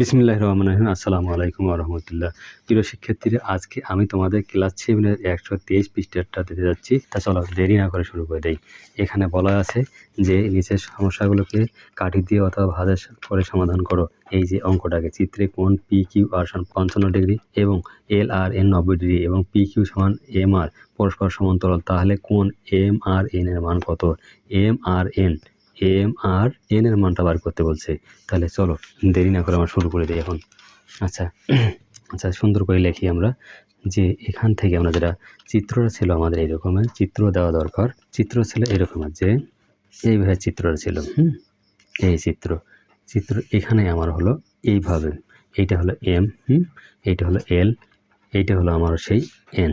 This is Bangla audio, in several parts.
বিসমিল্লাহ রহমান রহিম। আসসালামু আলাইকুম রহমতুল্লাহ। প্রিয় শিক্ষার্থীরা, আজকে আমি তোমাদের ক্লাস সেভেনের একশো তেইশ পৃষ্ঠাটা দিতে যাচ্ছি। তা চলো দেরি না করে শুরু করে দেই। এখানে বলা আছে যে, নিচের সমস্যাগুলোকে কাটি দিয়ে অথবা ভাঁজের করে সমাধান করো। এই যে অঙ্কটাকে, চিত্রে কোন পি কিউ আর সমান পঞ্চান্ন ডিগ্রি এবং এল আর এন নব্বই ডিগ্রি এবং পি কিউ সমান এম আর পরস্পর সমান্তরাল। তাহলে কোন এম আর এন এর মান কত? M R N M R N এর মানটা বার করতে বলছে। তাহলে চলো, দেরি না করে আমরা শুরু করে দিই এখন। আচ্ছা আচ্ছা সুন্দর করে লিখি আমরা যে এখান থেকে আমরা যেটা চিত্রটা ছিল আমাদের এইরকমের চিত্র দেওয়া দরকার। চিত্র ছিল এরকমের যে এইভাবে চিত্রটা ছিল, হুম? এই চিত্র চিত্র এখানে আমার হলো এইভাবে। এইটা হলো এম, হুম? এইটা হলো এল, এইটা হলো আমার সেই এন।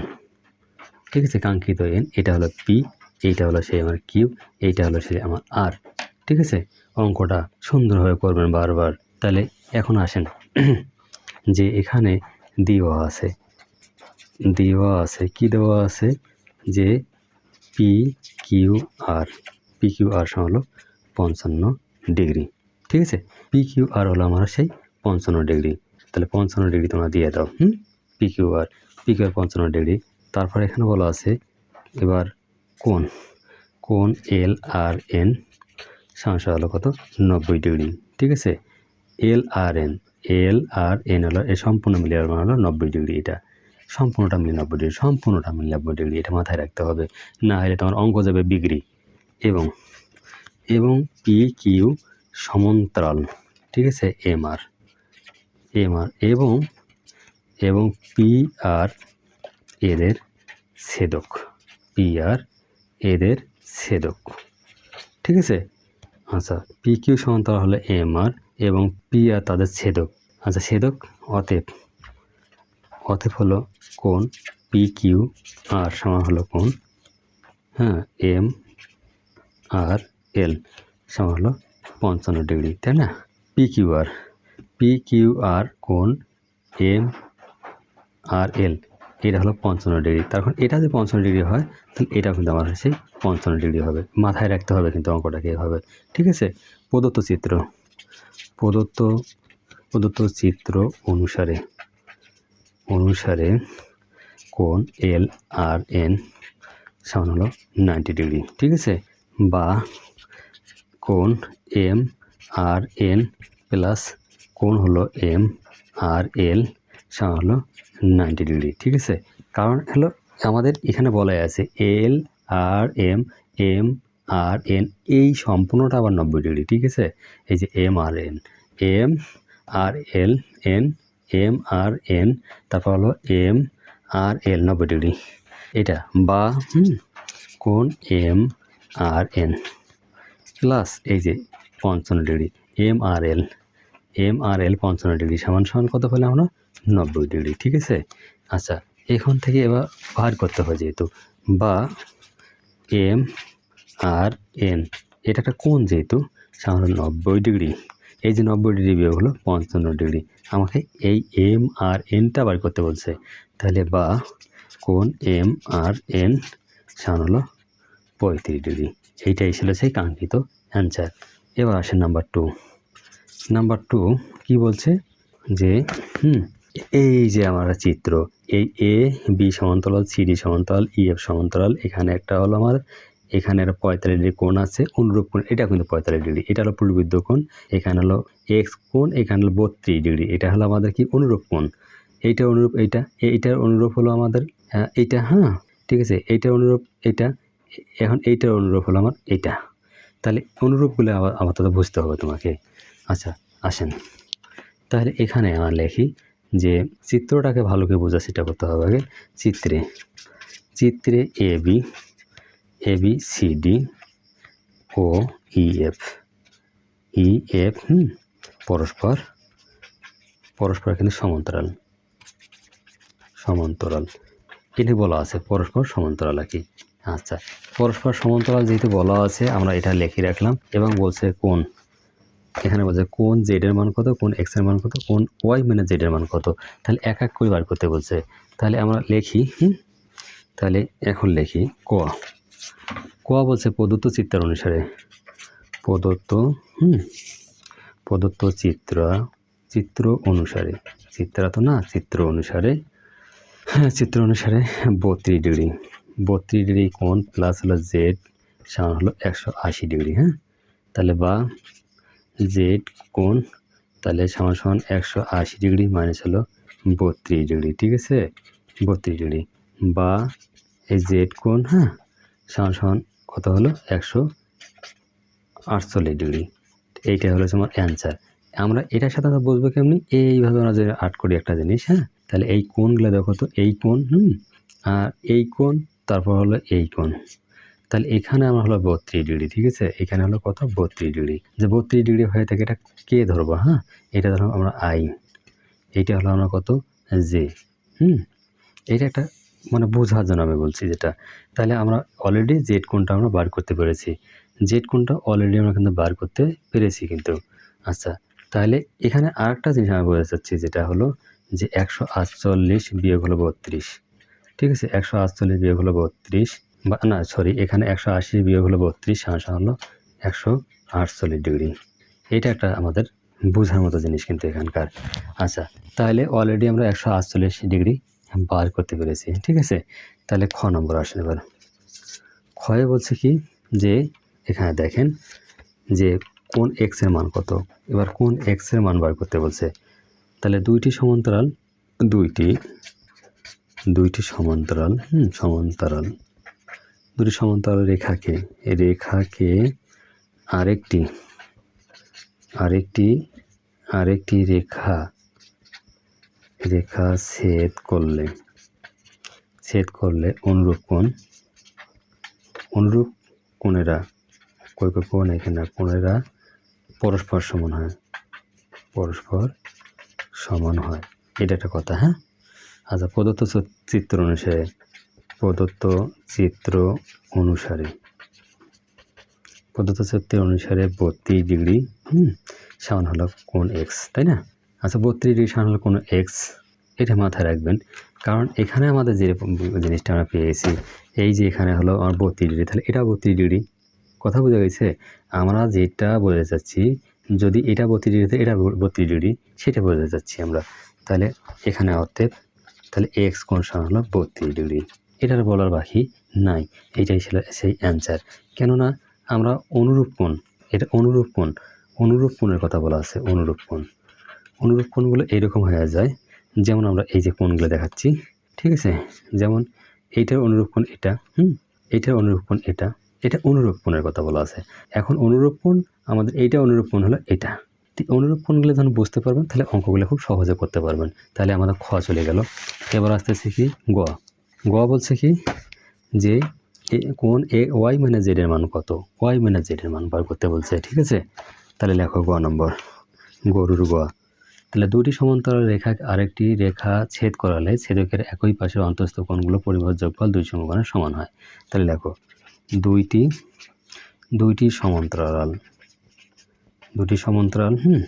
ঠিক আছে, কাঙ্ক্ষিত এন, এটা হলো পি এইটা হলো সেই আমার কিউ, এইটা হলো সেই আমার আর, ঠিক আছে? অঙ্কটা সুন্দরভাবে করবেন বারবার। তাহলে এখন আসেন, যে এখানে দেওয়া আছে দেওয়া আছে, কি দেওয়া আছে? যে P Q R P Q R হলো পঞ্চান্ন ডিগ্রি, ঠিক আছে? পি কিউ আর হলো আমার সেই পঞ্চান্ন ডিগ্রি। তাহলে পঞ্চান্ন ডিগ্রি তোমরা দিয়ে দাও, হুম? P Q R P Q R পঞ্চান্ন ডিগ্রি। তারপর এখানে বলা আছে, এবার কোন? কোন এল আর এন? সমস্যা হলো কত? নব্বই ডিগ্রি। ঠিক আছে? L R N. এল আর এন হলো এই সম্পূর্ণ মিলিয়ে হলো নব্বই ডিগ্রি এটা। সম্পূর্ণটা মিলে নব্বই ডিগ্রি, সম্পূর্ণটা মিলে নব্বই ডিগ্রি এটা মাথায় রাখতে হবে। না হলে তোমার অঙ্ক যাবে বিগ্রি এবং এবং পি কিউ সমান্তরাল। ঠিক আছে? M R. M R. এবং এবং পি আর এদের ছেদক। পি আর এদের ছেদক ঠিক আছে? আচ্ছা পি কিউ সমান্তরাল হলো এম আর এবং পি আর তাদের ছেদক আচ্ছা ছেদক অতএব অতএব হলো কোন পি কিউ আর সমান হলো কোন হ্যাঁ এম আর এল সমান হলো পঞ্চান্ন ডিগ্রি, তাই না? P Q R, P Q R কোন এম আর এল। এটা হলো পঞ্চান্ন ডিগ্রি। তখন এটা যদি পঞ্চান্ন ডিগ্রি হয়, তাহলে এটা কিন্তু আমার সেই পঞ্চান্ন ডিগ্রি হবে। মাথায় রাখতে হবে কিন্তু অঙ্কটাকে এভাবে, ঠিক আছে? প্রদত্ত চিত্র, প্রদত্ত প্রদত্ত চিত্র অনুসারে অনুসারে কোন এল আর এন সমান হলো নাইনটি ডিগ্রি, ঠিক আছে? বা কোন এম আর এন প্লাস কোন হলো এম আর এল সমান হলো নাইনটি ডিগ্রি ঠিক আছে? কারণ হলো আমাদের এখানে বলাই আছে L R M M R N এই সম্পূর্ণটা আবার নব্বই ডিগ্রি ঠিক আছে? এই যে M R N M R L N M R N তারপর হলো এম আর এল নব্বই ডিগ্রি এটা বা কোন এম আর এন প্লাস এই যে পঞ্চান্ন degree M R L M R L পঞ্চান্ন ডিগ্রি সমান সমান কত পেলাম আমরা? নব্বই ডিগ্রি, ঠিক আছে? আচ্ছা এখান থেকে এবার বার করতে হয় যেহেতু। বা, এম, আর, এন, এটা একটা কোন যেহেতু সামান্য নব্বই ডিগ্রি। এই যে নব্বই ডিগ্রি বিয়োগ হলো পঞ্চান্ন ডিগ্রি। আমাকে এই এম, আর, এনটা বার করতে বলছে। তাহলে বা কোন এম, আর, এন সামান্য হলো পঁয়ত্রিশ ডিগ্রি। এইটাই ছিল সেই কাঙ্ক্ষিত অ্যান্সার। এবার আসে নাম্বার টু। নাম্বার টু কী বলছে? যে, হুম এই যে আমার চিত্র এই এ বি সমান্তরাল সি ডি সমান্তরাল ই এফ সমান্তরাল এখানে একটা হলো আমার এখানে একটা পঁয়তাল্লিশ ডিগ্রি কোণ আছে অনুরূপ কোণ এটা কিন্তু পঁয়তাল্লিশ ডিগ্রি এটা হলো পূর্ববৃদ্ধ কোণ এখানে হলো এক্স কোণ এখানে হলো বত্রিশ ডিগ্রি এটা হলো আমাদের কি অনুরূপ কোণ এইটা অনুরূপ এইটা এইটার অনুরূপ হলো আমাদের হ্যাঁ, এইটা হ্যাঁ ঠিক আছে এইটার অনুরূপ এটা এখন এইটার অনুরূপ হলো আমার এটা তাহলে অনুরূপগুলো আবার আপাতত বুঝতে হবে তোমাকে আচ্ছা আসেন তাহলে এখানে আমার লেখি যে চিত্রটাকে ভালো করে বোঝা সেটা করতে হবে আগে। চিত্রে চিত্রে A B A B C D O E F E F পরস্পর পরস্পর কিন্তু সমান্তরাল সমান্তরাল। এটি বলা আছে পরস্পর সমান্তরাল আর কি। আচ্ছা পরস্পর সমান্তরাল যেহেতু বলা আছে, আমরা এটা লিখে রাখলাম এবং বলছে কোন এখানে বলছে কোন জেড এর মান কত, কোন এক্সের মান কত, কোন ওয়াই মানে জেড এর মান কত? তাহলে এক এক করে বার করতে বলছে। তাহলে আমরা লিখি তাহলে এখন লিখি ক। ক বলছে প্রদত্ত চিত্র অনুসারে। প্রদত্ত, হুম? প্রদত্ত চিত্র চিত্র অনুসারে। চিত্রা তো না, চিত্র অনুসারে। হ্যাঁ চিত্র অনুসারে বত্রিশ ডিগ্রি। বত্রিশ ডিগ্রি কোণ প্লাস হলো জেড সমান হলো একশো আশি ডিগ্রি হ্যাঁ? তাহলে বা জেড কোণ, তাহলে সমান সমান একশো আশি ডিগ্রি মাইনাস হলো বত্রিশ ডিগ্রি, ঠিক আছে? বত্রিশ ডিগ্রি। বা এই জেড কোণ হ্যাঁ সমান সমান কত হলো? একশো আটচল্লিশ ডিগ্রি। এইটা হলো তোমার অ্যান্সার আমরা এটার সাথে বুঝব কেমনি? এইভাবে আমরা যে আর্ট করি একটা জিনিস হ্যাঁ তাহলে এই কোণগুলো দেখো তো, এই কোণ, হুম, আর এই কোণ, তারপর হলো এই কোণ। তাহলে এখানে আমার হলো বত্রিশ ডিগ্রি, ঠিক আছে? এখানে হলো কত? বত্রিশ ডিগ্রি। যে বত্রিশ ডিগ্রি হয়ে থাকে এটা কে ধরবো হ্যাঁ? এটা ধরো আমরা আই। এইটা হলো আমরা কত? জে। হুম? এটা একটা মানে বোঝার জন্য আমি বলছি যেটা। তাহলে আমরা অলরেডি জেড কোনটা আমরা বার করতে পেরেছি। জেড কোনটা অলরেডি আমরা কিন্তু বার করতে পেরেছি কিন্তু। আচ্ছা তাহলে এখানে আরেকটা জিনিস আমি বলতে চাচ্ছি যেটা হলো যে একশো আটচল্লিশ বিয়োগ হলো বত্রিশ। ঠিক আছে? একশো আটচল্লিশ বিয়োগ হলো বত্রিশ। না সরি এখানে একশো আশি বিয়োগ হলো বত্রিশ সাংসা হলো একশো আটচল্লিশ ডিগ্রি। এটা একটা আমাদের বোঝার মতো জিনিস কিন্তু এখানকার। আচ্ছা তাহলে অলরেডি আমরা একশো আটচল্লিশ ডিগ্রি বার করতে পেরেছি, ঠিক আছে? তাহলে খ নম্বর আসেন এবার। ক্ষয়ে বলছে কি, যে এখানে দেখেন যে কোন এক্সের মান কত? এবার কোন এক্সের মান বার করতে বলছে? তাহলে দুইটি সমান্তরাল, দুইটি দুইটি সমান্তরাল, হুম, সমান্তরাল। দুটি সমান্তরাল রেখাকে রেখাকে আরেকটি আরেকটি আরেকটি রেখা রেখা ছেদ করলে ছেদ করলে অনুরূপ কোণ, অনুরূপ কোণেরা কই কই কোণ এখানে, কোণেরা পরস্পর সমান হয়, পরস্পর সমান হয়। এটা একটা কথা হ্যাঁ? আচ্ছা প্রদত্ত চিত্র অনুসারে প্রদত্ত চিত্র অনুসারে। প্রদত্ত চিত্র অনুসারে বত্রিশ ডিগ্রি, হুম, সমান হলো কোন এক্স তাই না? আচ্ছা বত্রিশ ডিগ্রি সমান হলো কোন এক্স এটা মাথায় রাখবেন। কারণ এখানে আমাদের যে জিনিসটা আমরা পেয়েছি, এই যে এখানে হলো আমার বত্রিশ ডিগ্রি, তাহলে এটা বত্রিশ ডিগ্রি। কথা বোঝা গেছে? আমরা যেটা বলতে চাচ্ছি, যদি এটা বত্রিশ ডিগ্রি এটা বত্রিশ ডিগ্রি, সেটা বলতে চাচ্ছি আমরা। তাহলে এখানে অর্থে তাহলে এক্স কোন সমান হলো বত্রিশ ডিগ্রি। এটার বলার বাকি নাই। এটাই ছিল সেই অ্যান্সার কেননা আমরা অনুরূপ কোণ, এটা অনুরূপ কোণ, অনুরূপ কোণের কথা বলা আছে, অনুরূপ কোণ। অনুরূপ কোণগুলো এইরকম হয়ে যায়, যেমন আমরা এই যে কোণগুলো দেখাচ্ছি, ঠিক আছে? যেমন এইটার অনুরূপ এটা, হুম? এইটার অনুরূপ কোণ এটা এটা অনুরূপ কোণের কথা বলা আছে। এখন অনুরূপ কোণ, আমাদের এইটা অনুরূপ হলো এটা। অনুরূপ কোণগুলো যখন বুঝতে পারবেন, তাহলে অঙ্কগুলো খুব সহজে করতে পারবেন। তাহলে আমাদের খ চলে গেল। এবার আসতেছে কি, গ। গ বলছে কি? যে কোন এ ওয়াই মানে জেড এর মান কত? ওয়াই মানে জেড এর মান বার করতে বলছে ঠিক আছে? তাহলে লেখো গ নম্বর গরুর গ তাহলে দুটি সমান্তরাল রেখা আরেকটি রেখা ছেদ করালে ছেদকের একই পাশের অন্তস্থ কোণগুলো পরিবাহ যোগফল দুই সমকোণের সমান হয়। তাহলে লেখো দুইটি দুইটি সমান্তরাল। দুটি সমান্তরাল হুম?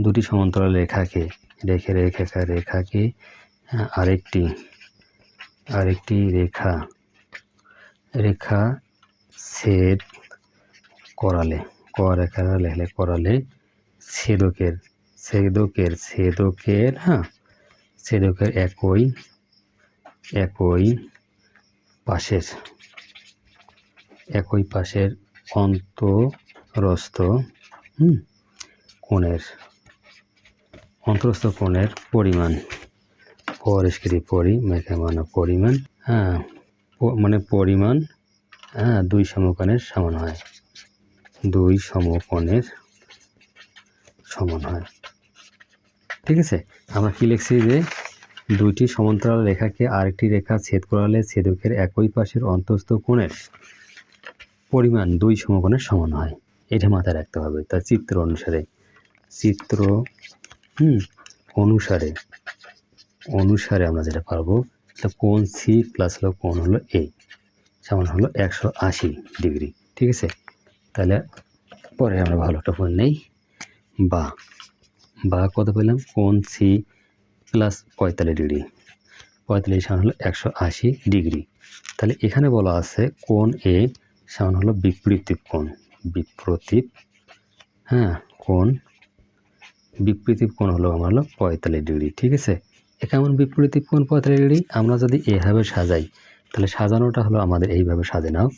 দুটি সমান্তরাল রেখাকে রেখে রেখে রেখাকে হ্যাঁ, আরেকটি আরেকটি রেখা। রেখা ছেদ করালে, ক রেখা লেখলে করালে ছেদকের ছেদকের ছেদকের হ্যাঁ ছেদকের একই একই পাশের একই পাশের অন্তরস্থ, হুম, কোণের, অন্তরস্থ কোণের পরিমাণ। পরিষ্কৃতি পরি মেঘে মানে পরিমাণ হ্যাঁ মানে পরিমাণ হ্যাঁ দুই সমকোণের সমান হয়। দুই সমকোণের সমান হয়। ঠিক আছে? আমরা কি লিখছি যে দুইটি সমান্তরাল রেখাকে আরেকটি রেখা ছেদ করালে ছেদকের একই পাশের অন্তস্থ কোণের পরিমাণ দুই সমকোণের সমান হয়। এটা মাথায় রাখতে হবে। তার চিত্র অনুসারে, চিত্র, হুম, অনুসারে অনুসারে আমরা যেটা পারব কোণ সি প্লাস হলো কোন হলো এ সমান হলো একশো আশি ডিগ্রি, ঠিক আছে? তাহলে পরে আমরা ভালো একটা ফোন নেই। বা বা কত পেলাম? কোন সি প্লাস পঁয়তাল্লিশ ডিগ্রি, পঁয়তাল্লিশ সমান হলো একশো আশি ডিগ্রি। তাহলে এখানে বলা আছে কোন এ সমান হলো বিপরীত কোণ বিপরীত হ্যাঁ কোণ বিপরীত কোণ হলো আমার হলো পঁয়তাল্লিশ ডিগ্রি, ঠিক আছে? এ কেমন বিপরীত কোণ পঁয়তাল্লিশ ডিগ্রি আমরা যদি এভাবে সাজাই, তাহলে সাজানোটা হলো আমাদের এইভাবে সাজে নাও।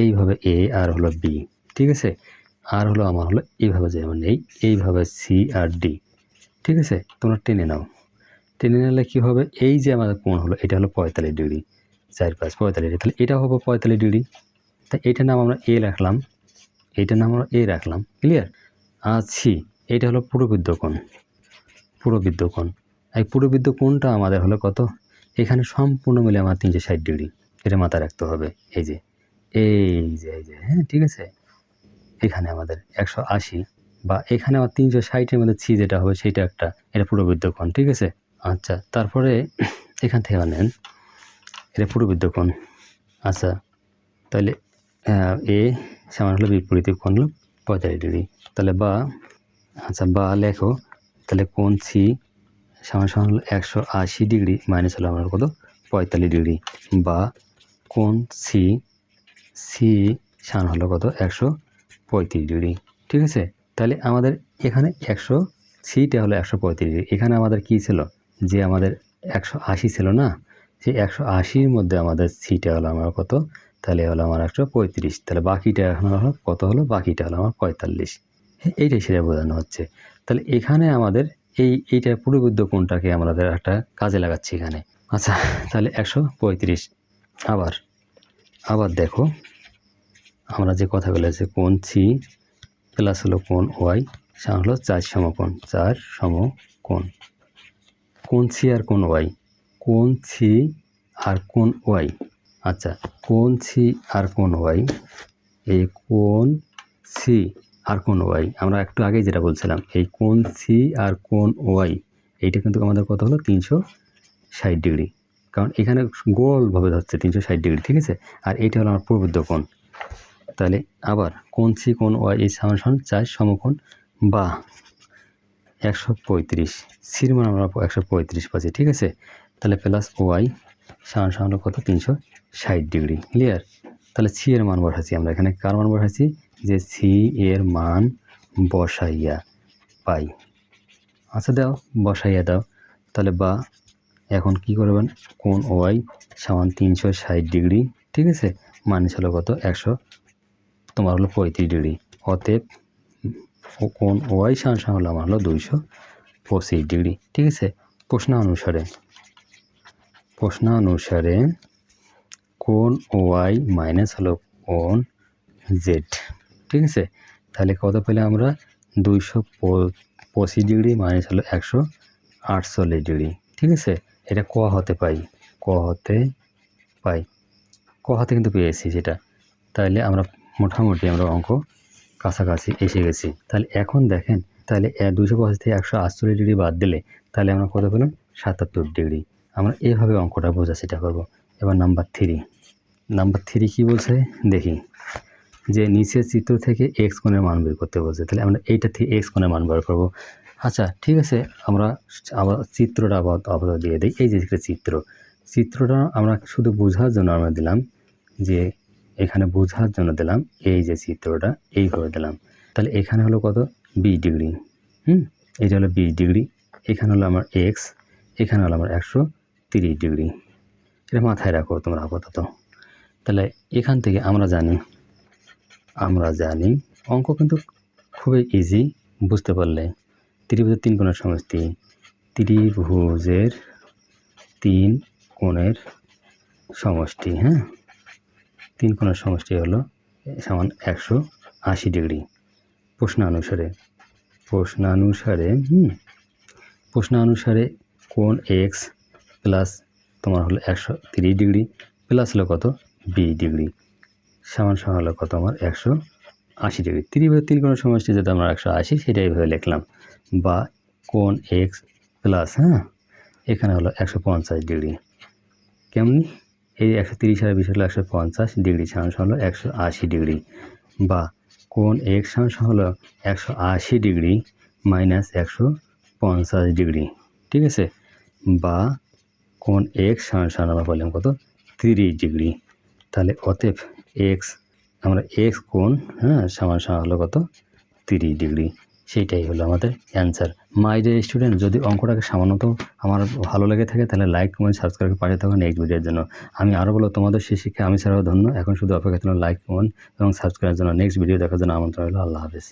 এইভাবে এ আর হলো বি, ঠিক আছে? আর হলো আমার হলো এইভাবে যেমন এই, এইভাবে সি আর ডি, ঠিক আছে? তোমরা টেনে নাও। টেনে নিলে কী হবে? এই যে আমাদের কোণ হলো, এটা হলো পঁয়তাল্লিশ ডিগ্রি, চার পাঁচ পঁয়তাল্লিশ তাহলে এটা হবে পঁয়তাল্লিশ ডিগ্রি। তা এইটার নাম আমরা এ রাখলাম এইটার নাম আমরা এ রাখলাম ক্লিয়ার আর সি এইটা হলো পুরবৃদ্ধ কোণ পুরবৃদ্ধ কোণ। এই পুরবৃদ্ধ কোণটা আমাদের হলো কত? এখানে সম্পূর্ণ মিলে আমার তিনশো ষাট ডিগ্রি। এটা মাথায় রাখতে হবে। এই যে এই যে এই যে হ্যাঁ ঠিক আছে? এখানে আমাদের একশো আশি বা এখানে আমার তিনশো ষাটের মধ্যে ছি যেটা হবে সেটা একটা, এটা পুরবৃদ্ধ কোণ, ঠিক আছে? আচ্ছা তারপরে এখান থেকে নেন। এটা পুরবৃদ্ধ কোণ। আচ্ছা তাহলে এ সমান হলো বিপরীত কোণ হলো পঁয়তাল্লিশ ডিগ্রি। তাহলে বা আচ্ছা বা লেখো, তাহলে কোণ সি সমান সমান হলো একশো আশি ডিগ্রি মাইনাস হলো আমার কত? পঁয়তাল্লিশ ডিগ্রি। বা কোন সি সি সমান হলো কত? একশো পঁয়ত্রিশ ডিগ্রি। ঠিক আছে? তাহলে আমাদের এখানে একশো সিটা হলো একশো পঁয়ত্রিশ ডিগ্রি। এখানে আমাদের কী ছিল? যে আমাদের একশো আশি ছিল না? সেই একশো আশির মধ্যে আমাদের সিটা হলো আমার কত? তাহলে হলো আমার একশো পঁয়ত্রিশ। তাহলে বাকিটা এখন হলো কত হলো? বাকিটা হলো আমার পঁয়তাল্লিশ। এইটাই সেটা বোঝানো হচ্ছে। তাহলে এখানে আমাদের এই এইটা পুরোবুদ্ধ কোণটাকে আমাদের একটা কাজে লাগাচ্ছি এখানে। আচ্ছা তাহলে একশো পঁয়ত্রিশ। আবার আবার দেখো, আমরা যে কথা বলেছি কোন সি প্লাস হলো কোন ওয়াই, সমান হলো চার সমকোণ চার সমকোণ। কোন সি আর কোন ওয়াই কোন সি আর কোন ওয়াই। আচ্ছা কোন সি আর কোন ওয়াই, এই কোন সি আর কোন ওয়াই? আমরা একটু আগেই যেটা বলছিলাম, এই কোন সি আর কোন ওয়াই, এইটা কিন্তু আমাদের কত হলো? তিনশো ষাট ডিগ্রি। কারণ এখানে গোলভাবে ধরছে তিনশো ষাট ডিগ্রি, ঠিক আছে? আর এইটা হলো আমার প্রবুদ্ধ কোণ। তাহলে আবার কোন সি কোন ওয়াই, এই সমান চার সমকোণ বা একশো পঁয়ত্রিশ। সির মান আমরা একশো পঁয়ত্রিশ পাচ্ছি, ঠিক আছে? তাহলে প্লাস ওয়াই সমান সমান কত? তিনশো ষাট ডিগ্রি। ক্লিয়ার তাহলে সি এর মান বসাচ্ছি আমরা এখানে। কার মান বসাচ্ছি? যে সি এর মান বসাইয়া পাই। আচ্ছা দাও, বসাইয়া দাও। তাহলে বা, এখন কি করবেন? কোন ওয়াই সমান তিনশো ষাট ডিগ্রি, ঠিক আছে? মাইনাস হলো কত? একশো, তোমার হলো পঁয়ত্রিশ ডিগ্রি। অতএব কোন ওয়াই সমান সমান হলো আমার হলো দুইশো পঁচিশ ডিগ্রি, ঠিক আছে? প্রশ্ন অনুসারে প্রশ্ন অনুসারে কোন ওয়াই মাইনাস হলো কোন জেড? ঠিক আছে? তাহলে কত পেলে আমরা? দুইশো পঁচিশ ডিগ্রি মাইনাস হলো একশো আটচল্লিশ ডিগ্রি। ঠিক আছে? এটা ক হতে পাই? ক হতে পাই। ক হতে কিন্তু পেয়েছি যেটা। তাহলে আমরা মোটামুটি আমরা অঙ্ক কাছাকাছি এসে গেছি। তাহলে এখন দেখেন, তাহলে দুশো পঁচিশ থেকে একশো আটচল্লিশ ডিগ্রি বাদ দিলে তাহলে আমরা কত পেলাম? সাতাত্তর ডিগ্রি। আমরা এভাবে অঙ্কটা বোঝা সেটা করব। এবার নাম্বার থ্রি নাম্বার থ্রি কী বলছে? দেখি। যে নিচের চিত্র থেকে এক্স কোণের মান বের করতে বলছে, তাহলে আমরা এইটা থেকে এক্স কোণের মান বের করব। আচ্ছা ঠিক আছে, আমরা আবার চিত্রটা আবার আবার দিয়ে দিই। এই যে চিত্র, চিত্রটা আমরা শুধু বোঝার জন্য আমরা দিলাম যে এখানে বোঝার জন্য দিলাম এই যে চিত্রটা, এইভাবে দিলাম। তাহলে এখানে হলো কত? বিশ ডিগ্রি, হুম? এটা হলো বিশ ডিগ্রি, এখানে হলো আমার এক্স এখানে হলো আমার একশো তিরিশ ডিগ্রি। এটা মাথায় রাখো তোমরা আপাতত। তাহলে এখান থেকে আমরা জানি আমরা জানি। অঙ্ক কিন্তু খুবই ইজি বুঝতে পারলে ত্রিভুজের তিন কোণের সমষ্টি, ত্রিভুজের তিন কোণের সমষ্টি হ্যাঁ? তিন কোণের সমষ্টি হলো সমান একশো আশি ডিগ্রি। প্রশ্নানুসারে প্রশ্নানুসারে, হুম? প্রশ্নানুসারে কোণ এক্স প্লাস তোমার হলো একশো ডিগ্রি প্লাস হলো কত? B degree. সমান সমান হলো কত আমার? একশো আশি ডিগ্রি। ত্রিভুজের তিন কোণের সমষ্টি যদি আমরা একশো আশি সেটা এইভাবে লিখলাম। বা কোন এক্স প্লাস হ্যাঁ? এখানে হলো একশো পঞ্চাশ ডিগ্রি। কেমনি? এই একশো তিরিশ আর বিশ হলো একশো পঞ্চাশ ডিগ্রি সমান হলো একশো আশি ডিগ্রি। বা কোন এক্স সমান হলো একশো আশি ডিগ্রি মাইনাস একশো পঞ্চাশ ডিগ্রি। ঠিক আছে? বা কোন এক্স সমান আমরা বললাম কত? তিরিশ ডিগ্রি। তাহলে অতএব এক্স আমরা এক্স কোণ হ্যাঁ সমান সমান হলো কত? তিরিশ ডিগ্রি। সেইটাই হলো আমাদের অ্যান্সার মাই ডে স্টুডেন্ট যদি অঙ্কটাকে সামান্যত আমার ভালো লেগে থাকে, তাহলে লাইক কমেন্ট সাবস্ক্রাইব পাঠিয়ে থাকো নেক্সট ভিডিওর জন্য। আমি আরও বলো তোমাদের সেই শিক্ষা আমি ছাড়াও ধন্য। এখন শুধু অপেক্ষা ছিল লাইক কমেন্ট এবং সাবস্ক্রাইবের জন্য। নেক্সট ভিডিও দেখার জন্য আমন্ত্রণ হলো আল্লাহ হাফেজ।